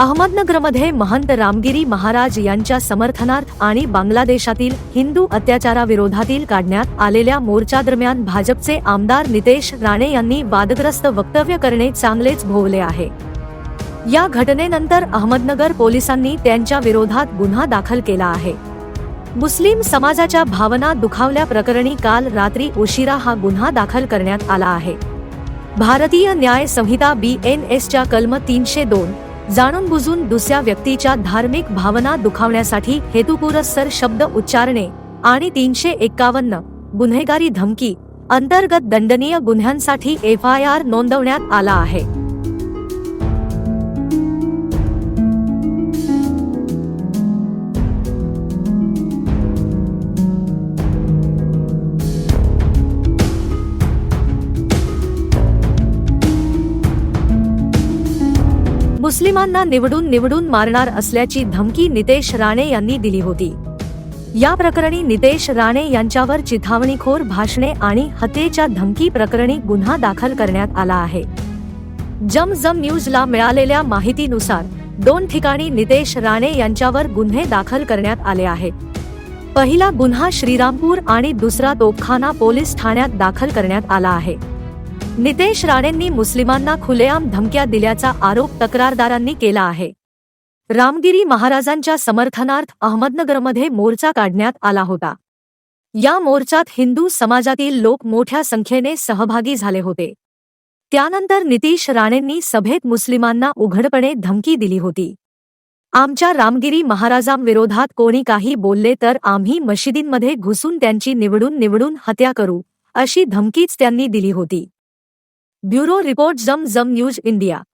अहमदनगरमध्ये महंत रामगिरी महाराज यांच्या समर्थनार्थ आणि बांगलादेशातील हिंदू अत्याचाराविरोधातील काढण्यात आलेल्या मोर्चादरम्यान भाजपचे आमदार नितेश राणे यांनी वादग्रस्त वक्तव्य करणे चांगलेच भोवले आहे. या घटनेनंतर अहमदनगर पोलिसांनी त्यांच्या विरोधात गुन्हा दाखल केला आहे. मुस्लिम समाजाच्या भावना दुखावल्या प्रकरणी काल रात्री उशिरा हा गुन्हा दाखल करण्यात आला आहे. भारतीय न्याय संहिता बी एन एसच्या कलम तीनशे दोन जाणून बुजून दुसऱ्या व्यक्तीच्या धार्मिक भावना दुखावण्यासाठी हेतुपुरस्सर शब्द उच्चारणे आणि तीनशे एक्कावन्न गुन्हेगारी धमकी अंतर्गत दंडनीय गुन्ह्यांसाठी एफ आय आर नोंदवण्यात आला आहे. मुस्लिमांना निवडून निवडून मारणार असल्याची धमकी नितेश राणे यांनी दिली होती. या प्रकरणी नितेश राणे यांच्यावर चिथावणीखोर भाषणे आणि हत्येच्या धमकी प्रकरणी गुन्हा दाखल करण्यात आला आहे. जम जम न्यूजला मिळालेल्या माहितीनुसार दोन ठिकाणी नितेश राणे यांच्यावर गुन्हे दाखल करण्यात आले आहेत. पहिला गुन्हा श्रीरामपूर आणि दुसरा तोपखाना पोलीस ठाण्यात दाखल करण्यात आला आहे. नितेश राणेंनी मुस्लिमांना खुलेआम धमक्या दिल्याचा आरोप तक्रारदारांनी केला आहे. रामगिरी महाराजांच्या समर्थनार्थ अहमदनगरमध्ये मोर्चा काढण्यात आला होता. या मोर्चात हिंदू समाजातील लोक मोठ्या संख्येने सहभागी झाले होते. त्यानंतर नितीश राणेंनी सभेत मुस्लिमांना उघडपणे धमकी दिली होती. आमच्या रामगिरी महाराजांविरोधात कोणी काही बोलले तर आम्ही मशिदींमध्ये घुसून त्यांची निवडून निवडून हत्या करू अशी धमकीच त्यांनी दिली होती. Bureau Report Zum Zum News India.